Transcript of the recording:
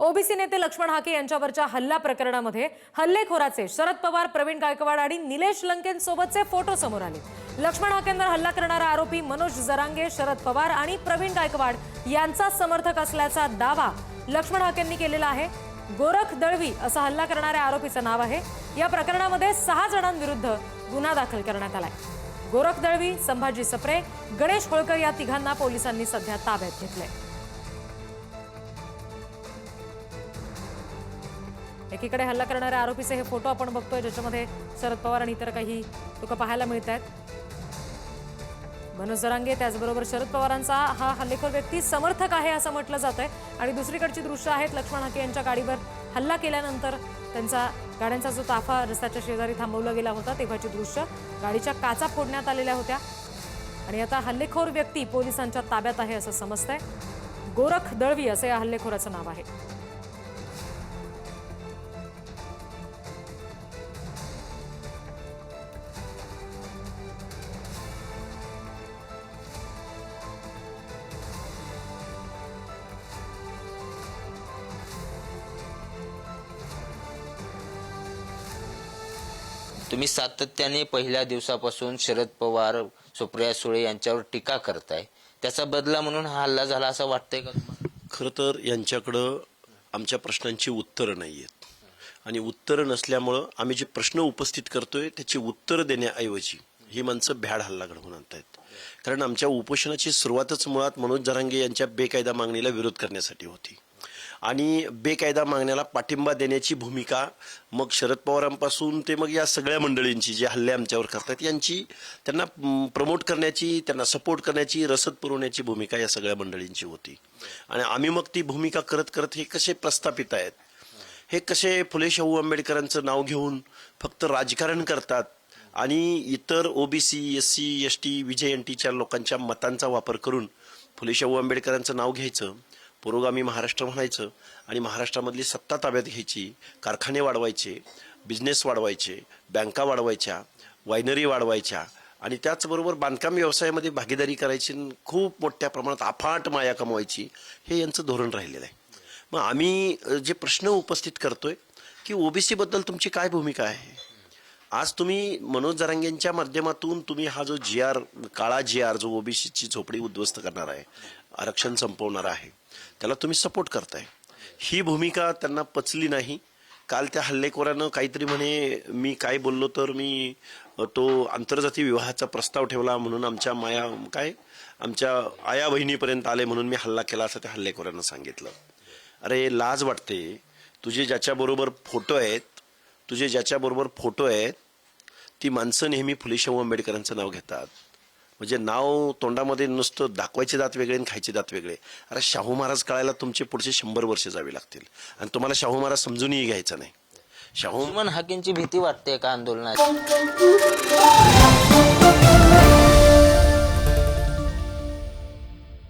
OBC नेते लक्ष्मण हाके यांच्यावरच्या हल्ला प्रकरणामध्ये हल्लेखोराचे शरद पवार प्रवीण गायकवाड आणि निलेश लंकेंसोबतचे फोटो समोर आले. लक्ष्मण हाकेंवर हल्ला करणारा आरोपी मनोज जरांगे शरद पवार आणि प्रवीण गायकवाड यांचा समर्थक असल्याचा दावा लक्ष्मण हाकेंनी केलेला आहे. गोरख दळवी असा हल्ला करणाऱ्या आरोपीचं नाव आहे. या प्रकरणामध्ये सहा जणांविरुद्ध गुन्हा दाखल करण्यात आलाय. गोरख दळवी संभाजी सप्रे गणेश होळकर या तिघांना पोलिसांनी सध्या ताब्यात घेतलंय. एकीकडे हल्ला करणाऱ्या आरोपीचे हे फोटो आपण बघतोय ज्याच्यामध्ये शरद पवार आणि इतर काही लोक पाहायला मिळत आहेत मनोज जरांगे त्याचबरोबर शरद पवारांचा हा हल्लेखोर व्यक्ती समर्थक आहे असं म्हटलं जातंय. आणि दुसरीकडची दृश्य आहेत लक्ष्मण हाके यांच्या गाडीवर हल्ला केल्यानंतर त्यांचा गाड्यांचा जो ताफा रस्त्याच्या शेजारी थांबवला गेला होता तेव्हाची दृश्य गाडीच्या काचा फोडण्यात आलेल्या होत्या. आणि आता हल्लेखोर व्यक्ती पोलिसांच्या ताब्यात आहे असं समजतंय. गोरख दळवी असं या हल्लेखोराचं नाव आहे. तुम्ही सातत्याने पहिल्या दिवसापासून शरद पवार सुप्रिया सुळे यांच्यावर टीका करताय. त्याचा बदला म्हणून हा हल्ला झाला असं वाटतंय का तुम्हाला? खरं तर यांच्याकडं आमच्या प्रश्नांची उत्तरं नाही आहेत आणि उत्तरं नसल्यामुळं आम्ही जे प्रश्न उपस्थित करतोय त्याची उत्तरं देण्याऐवजी ही माणसं भ्याड हल्ला घडवून आणतायत. कारण आमच्या उपोषणाची सुरुवातच मुळात मनोज जरांगे यांच्या बेकायदा मागणीला विरोध करण्यासाठी होती. आणि बेकायदा मागण्याला पाठिंबा देण्याची भूमिका मग शरद पवारांपासून ते मग या सगळ्या मंडळींची जे हल्ले आमच्यावर करतात यांची त्यांना प्रमोट करण्याची त्यांना सपोर्ट करण्याची रसद पुरवण्याची भूमिका या सगळ्या मंडळींची होती. आणि आम्ही मग ती भूमिका करत करत हे कसे प्रस्थापित आहेत? हे कसे फुले शाहू आंबेडकरांचं नाव घेऊन फक्त राजकारण करतात आणि इतर OBC S C S T VJ N टीच्या लोकांच्या मतांचा वापर करून फुले शाहू आंबेडकरांचं नाव घ्यायचं पुरोगामी महाराष्ट्र म्हणायचं आणि महाराष्ट्रामधली सत्ता ताब्यात घ्यायची कारखाने वाढवायचे बिझनेस वाढवायचे बँका वाढवायच्या वायनरी वाढवायच्या आणि त्याचबरोबर बांधकाम व्यवसायामध्ये भागीदारी करायची आणि खूप मोठ्या प्रमाणात अफाट माया कमवायची हे यांचं धोरण राहिलेलं आहे. मग आम्ही जे प्रश्न उपस्थित करतोय की ओबीसीबद्दल तुमची काय भूमिका आहे? आज तुम्ही मनोज जरांगेंच्या माध्यमातून तुम्ही हा जो जी आर काळा जी आर जो ओबीसीची झोपडी उद्ध्वस्त करणार आहे आरक्षण संपवणार आहे त्याला तुम्ही सपोर्ट करताय. ही भूमिका त्यांना पचली नाही. काल त्या हल्लेखोरानं काहीतरी म्हणे मी काय बोललो तर मी तो आंतरजातीय विवाहाचा प्रस्ताव ठेवला म्हणून आमच्या माया काय आमच्या आया बहिणीपर्यंत आले म्हणून मी हल्ला केला असं त्या हल्लेखोरानं सांगितलं. अरे लाज वाटते. तुझे ज्याच्याबरोबर फोटो आहेत तुझे ज्याच्याबरोबर फोटो आहेत ती माणसं नेहमी फुले शाहू आंबेडकरांचं नाव घेतात. म्हणजे नाव तोंडामध्ये नुसतं दाखवायचे दात वेगळे आणि खायचे दात वेगळे. अरे शाहू महाराज कळायला तुमचे पुढचे शंभर वर्ष जावी लागतील. आणि तुम्हाला शाहू महाराज समजूनही घ्यायचं नाही. शाहू लक्ष्मण हाकेंची भीती वाटते का आंदोलनात